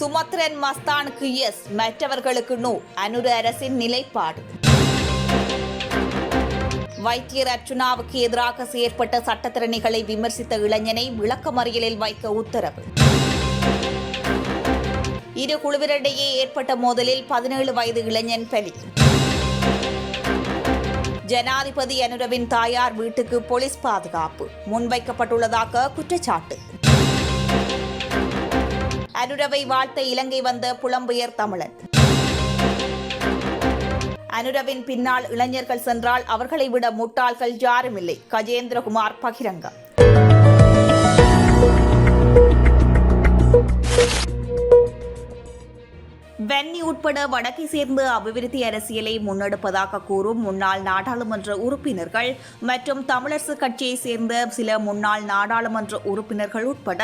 Sumatran மஸ்தானுக்கு yes மற்றவர்களுக்கு no அனுரு அரசின் நிலைப்பாடு. வைத்தியர் அர்ச்சுனாவுக்கு எதிராக செயற்பட்ட சட்டத்திறனிகளை விமர்சித்த இளைஞனை விளக்கமறியலில் வைக்க உத்தரவு. இரு குழுவினரிடையே ஏற்பட்ட மோதலில் பதினேழு வயது இளைஞன் பலி. ஜனாதிபதி அனுரவின் தாயார் வீட்டுக்கு போலீஸ் பாதுகாப்பு. முன்வைக்கப்பட்டுள்ளதாக குற்றச்சாட்டு. அனுரவை வாழ்த்த இலங்கை வந்த புலம்பெயர் தமிழன். அனுரவின் பின்னால் இளைஞர்கள் சென்றால் அவர்களை விட முட்டாள்கள் யாருமில்லை. கஜேந்திரகுமார் பகிரங்கம். வென்னி உட்பட வடக்கை சேர்ந்த அபிவிருத்தி அரசியலை முன்னெடுப்பதாக கூறும் முன்னாள் நாடாளுமன்ற உறுப்பினர்கள் மற்றும் தமிழரசு கட்சியை சேர்ந்த சில முன்னாள் நாடாளுமன்ற உறுப்பினர்கள் உட்பட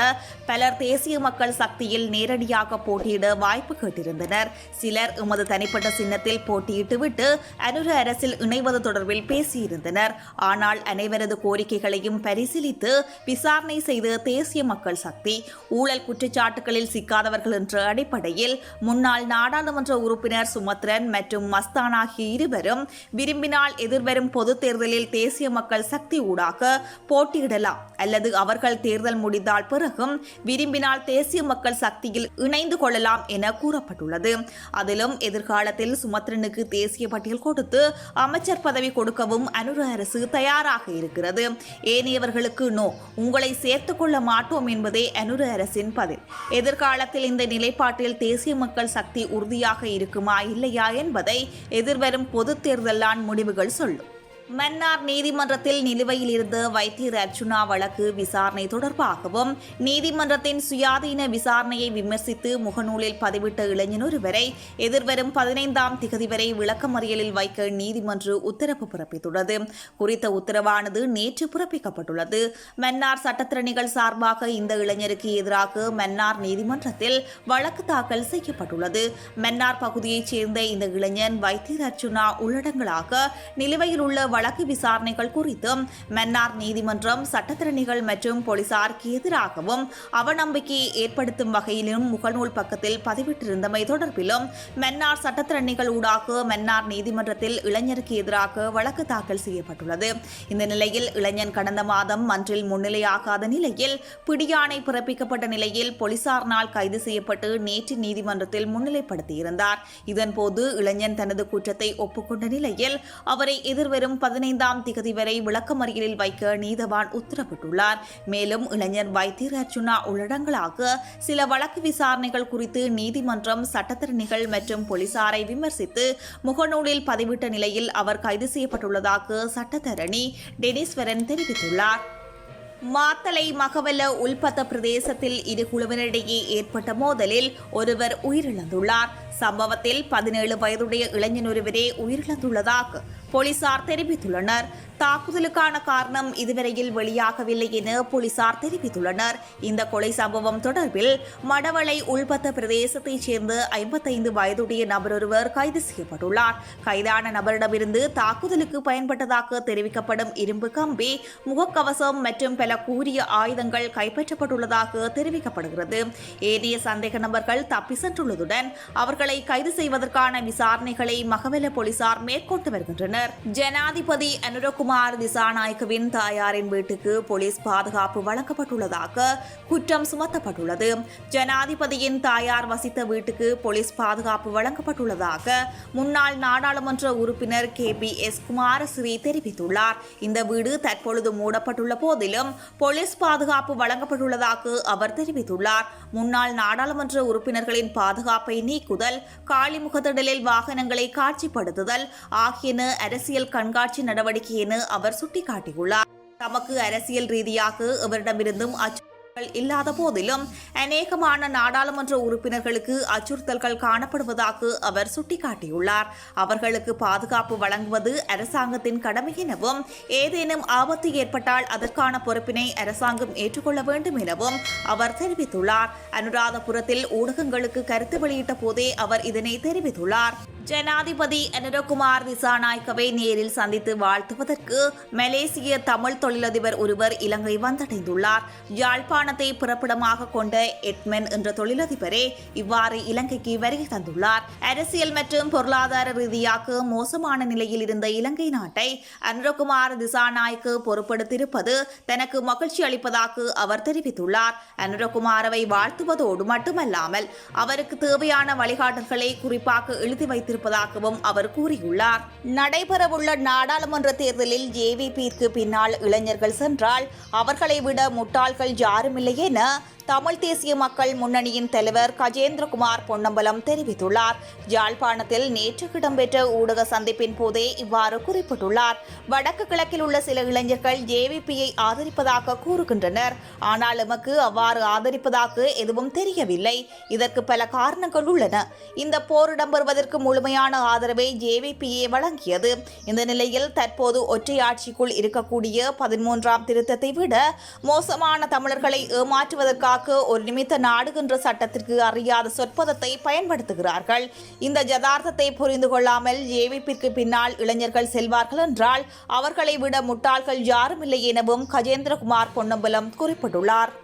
பலர் தேசிய மக்கள் சக்தியில் நேரடியாக போட்டியிட வாய்ப்பு கேட்டிருந்தனர். சிலர் எமது தனிப்பட்ட சின்னத்தில் போட்டியிட்டுவிட்டு அனுர அரசில் இணைவது தொடர்பில் பேசியிருந்தனர். ஆனால் அனைவரது கோரிக்கைகளையும் பரிசீலித்து விசாரணை செய்த தேசிய மக்கள் சக்தி ஊழல் குற்றச்சாட்டுகளில் சிக்காதவர்கள் என்ற அடிப்படையில் முன்னாள் நாடாளுமன்ற உறுப்பினர் சுமத்ரன் மற்றும் மஸ்தான் ஆகிய இருவரும் விரும்பினால் எதிர்வரும் பொதுத் தேர்தலில் தேசிய மக்கள் சக்தி ஊடாக போட்டியிடலாம். அல்லது அவர்கள் தேர்தல் முடிந்தால் பிறகும் விரும்பினால் தேசிய மக்கள் சக்தியில் இணைந்து கொள்ளலாம் என கூறப்பட்டுள்ளது. அதிலும் எதிர்காலத்தில் சுமத்ரனுக்கு தேசிய பட்டியல் கொடுத்து அமைச்சர் பதவி கொடுக்கவும் அனுர அரசு தயாராக இருக்கிறது. ஏனையவர்களுக்கு நோ உங்களை சேர்த்துக் கொள்ள மாட்டோம் என்பதே அனுர அரசின் பதில். எதிர்காலத்தில் இந்த நிலைப்பாட்டில் தேசிய மக்கள் சக்தி உறுதியாக இருக்குமா இல்லையா என்பதை எதிர்வரும் பொதுத் தேர்தலான் முடிவுகள் சொல்லும். மன்னார் நீதிமன்றத்தில் நிலுவையில் இருந்த வைத்தியர் அர்ச்சுனா வழக்கு விசாரணை தொடர்பாகவும் நீதிமன்றத்தின் சுயாதீன விசாரணையை விமர்சித்து முகநூலில் பதிவிட்ட இளைஞன் ஒருவரை எதிர்வரும் பதினைந்தாம் திகதி வரை விளக்கமறியலில் வைக்க நீதிமன்று உத்தரவு பிறப்பித்துள்ளது. குறித்த உத்தரவானது நேற்று பிறப்பிக்கப்பட்டுள்ளது. மன்னார் சட்டத்திறனிகள் சார்பாக இந்த இளைஞருக்கு எதிராக மன்னார் நீதிமன்றத்தில் வழக்கு தாக்கல் செய்யப்பட்டுள்ளது. மன்னார் பகுதியைச் சேர்ந்த இந்த இளைஞன் வைத்தியர் அர்ச்சுனா உள்ளடங்களாக நிலுவையில் உள்ள வழக்கு விசாரணைகள் குறித்து மன்னார் நீதிமன்றம் சட்டத்திறனிகள் மற்றும் போலீசாருக்கு எதிராகவும் அவநம்பிக்கையை ஏற்படுத்தும் வகையிலும் முகநூல் பக்கத்தில் பதிவிட்டிருந்தமை தொடர்பிலும் மன்னார் சட்டத்திறனிகள் ஊடாக மன்னார் நீதிமன்றத்தில் இளைஞருக்கு எதிராக வழக்கு தாக்கல் செய்யப்பட்டுள்ளது. இந்த நிலையில் இளைஞன் கடந்த மாதம் மன்றில் முன்னிலையாகாத நிலையில் பிடியாணை பிறப்பிக்கப்பட்ட நிலையில் போலீசாரினால் கைது செய்யப்பட்டு நேற்று நீதிமன்றத்தில் முன்னிலைப்படுத்தியிருந்தார். இதன்போது இளைஞன் தனது குற்றத்தை ஒப்புக்கொண்ட நிலையில் அவரை எதிர்வரும் பதினைந்தாம் திகதி வரை விளக்கமறியலில் வைக்க நீதவான் உத்தரவிட்டுள்ளார். மேலும் இளைஞர் வைத்தியர் அர்ச்சுனா உள்ளடங்களாக சில வழக்கு விசாரணைகள் குறித்து நீதிமன்றம் சட்டத்திறனிகள் மற்றும் போலீசாரை விமர்சித்து முகநூலில் பதிவிட்ட நிலையில் அவர் கைது செய்யப்பட்டுள்ளதாக சட்டத்தரணி டெனிஸ்வரன் தெரிவித்துள்ளார். மாத்தலை மகவல உள்பத்த பிரதேசத்தில் இரு குழுவினரிடையே ஏற்பட்ட மோதலில் ஒருவர் உயிரிழந்துள்ளார். சம்பவத்தில் பதினேழு வயதுடைய இளைஞன் ஒருவரே உயிரிழந்துள்ளதாக போலீசார் தெரிவித்துள்ளனர். தாக்குதலுக்கான காரணம் இதுவரையில் வெளியாகவில்லை என போலீசார் தெரிவித்துள்ளனர். இந்த கொலை சம்பவம் தொடர்பில் மடவளை உள்பத்த பிரதேசத்தைச் சேர்ந்த ஐம்பத்தைந்து வயதுடைய நபரொருவர் கைது செய்யப்பட்டுள்ளார். கைதான நபரிடமிருந்து தாக்குதலுக்கு பயன்பட்டதாக தெரிவிக்கப்படும் இரும்பு கம்பி முகக்கவசம் மற்றும் பல கூறிய ஆயுதங்கள் கைப்பற்றப்பட்டுள்ளதாக தெரிவிக்கப்படுகிறது. ஏனைய சந்தேக நபர்கள் தப்பி சென்றுள்ளதுடன் அவர்களை கைது செய்வதற்கான விசாரணைகளை மகவெல போலீசார் மேற்கொண்டு வருகின்றனர். ஜனாதிபதி அனுரகுமார் திசாநாயக்கவின் தாயாரின் வீட்டுக்கு போலீஸ் பாதுகாப்பு வழங்கப்பட்டுள்ளதாக குற்றம் சுமத்தப்பட்டுள்ளது. ஜனாதிபதியின் தாயார் வசித்த வீட்டுக்கு போலீஸ் பாதுகாப்பு வழங்கப்பட்டுள்ளதாக முன்னாள் நாடாளுமன்ற உறுப்பினர் கே பி எஸ் குமாரசிறி தெரிவித்துள்ளார். இந்த வீடு தற்பொழுது மூடப்பட்டுள்ள போதிலும் போலீஸ் பாதுகாப்பு வழங்கப்பட்டுள்ளதாக அவர் தெரிவித்துள்ளார். முன்னாள் நாடாளுமன்ற உறுப்பினர்களின் பாதுகாப்பை நீக்குதல் காலிமுகத்திடலில் வாகனங்களை காட்சிப்படுத்துதல் ஆகியன அரசியல் கண்காட்சி நடவடிக்கை என அவர் சுட்டிக்காட்டியுள்ளார். தமக்கு அரசியல் ரீதியாக இவரிடமிருந்தும் அச்சு இல்லாத போதிலும் அநேகமான நாடாளுமன்ற உறுப்பினர்களுக்கு அச்சுறுத்தல்கள் காணப்படுவதாக அவர் சுட்டிக்காட்டியுள்ளார். அவர்களுக்கு பாதுகாப்பு வழங்குவது அரசாங்கத்தின் கடமை எனவும் ஏதேனும் ஆபத்து ஏற்பட்டால் அதற்கான பொறுப்பினை அரசாங்கம் ஏற்றுக்கொள்ள வேண்டும் எனவும் அவர் தெரிவித்துள்ளார். அனுராதபுரத்தில் ஊடகங்களுக்கு கருத்து வெளியிட்ட போதே அவர் இதனை தெரிவித்துள்ளார். ஜனாதிபதி அனுரகுமார் திசாநாயக்கவை நேரில் சந்தித்து வாழ்த்துவதற்கு மலேசிய தமிழ் தொழிலதிபர் ஒருவர் இலங்கை வந்தடைந்துள்ளார். யாழ்ப்பாணத்தை பிறப்பிடமாக கொண்ட எட்மென் என்ற தொழிலதிபரே இவ்வாறு இலங்கைக்கு வருகை தந்துள்ளார். அரசியல் மற்றும் பொருளாதார ரீதியாக மோசமான நிலையில் இருந்த இலங்கை நாட்டை அனுரகுமார் திசாநாயக்கு பொறுப்படுத்தியிருப்பது தனக்கு மகிழ்ச்சி அளிப்பதாக அவர் தெரிவித்துள்ளார். அனுரகுமாரவை வாழ்த்துவதோடு மட்டுமல்லாமல் அவருக்கு தேவையான வழிகாட்டல்களை குறிப்பாக எழுதி இருப்பதாகவும் அவர் கூறியுள்ளார். நடைபெறவுள்ள நாடாளுமன்ற தேர்தலில் ஜேவிபிக்கு பின்னால் இளைஞர்கள் சென்றால் அவர்களை விட முட்டாள்கள் யாருமில்லை என தமிழ் தேசிய மக்கள் முன்னணியின் தலைவர் கஜேந்திரகுமார் பொன்னம்பலம் தெரிவித்துள்ளார். யாழ்ப்பாணத்தில் நேற்று இடம்பெற்ற ஊடக சந்திப்பின் போதே இவ்வாறு குறிப்பிட்டுள்ளார். வடக்கு கிழக்கில் உள்ள சில இளைஞர்கள் ஜேவிபியை ஆதரிப்பதாக கூறுகின்றனர். ஆனால் எமக்கு அவ்வாறு ஆதரிப்பதாக எதுவும் தெரியவில்லை. இதற்கு பல காரணங்கள் உள்ளன. இந்த போர் இடம்பெறுவதற்கு கடுமையான ஆதரவை ஜேவிபிஏ வழங்கியது. இந்த நிலையில் தற்போது ஒற்றையாட்சிக்குள் இருக்கக்கூடிய பதிமூன்றாம் திருத்தத்தை விட மோசமான தமிழர்களை ஏமாற்றுவதற்காக ஒரு நிமித்த நாடுகின்ற சட்டத்திற்கு அறியாத சொற்பதத்தை பயன்படுத்துகிறார்கள். இந்த ஜதார்த்தத்தை புரிந்து கொள்ளாமல் ஜேவிபிற்கு பின்னால் இளைஞர்கள் செல்வார்கள் என்றால் அவர்களை விட முட்டாள்கள் யாருமில்லை எனவும் கஜேந்திரகுமார் பொன்னம்பலம் குறிப்பிட்டுள்ளார்.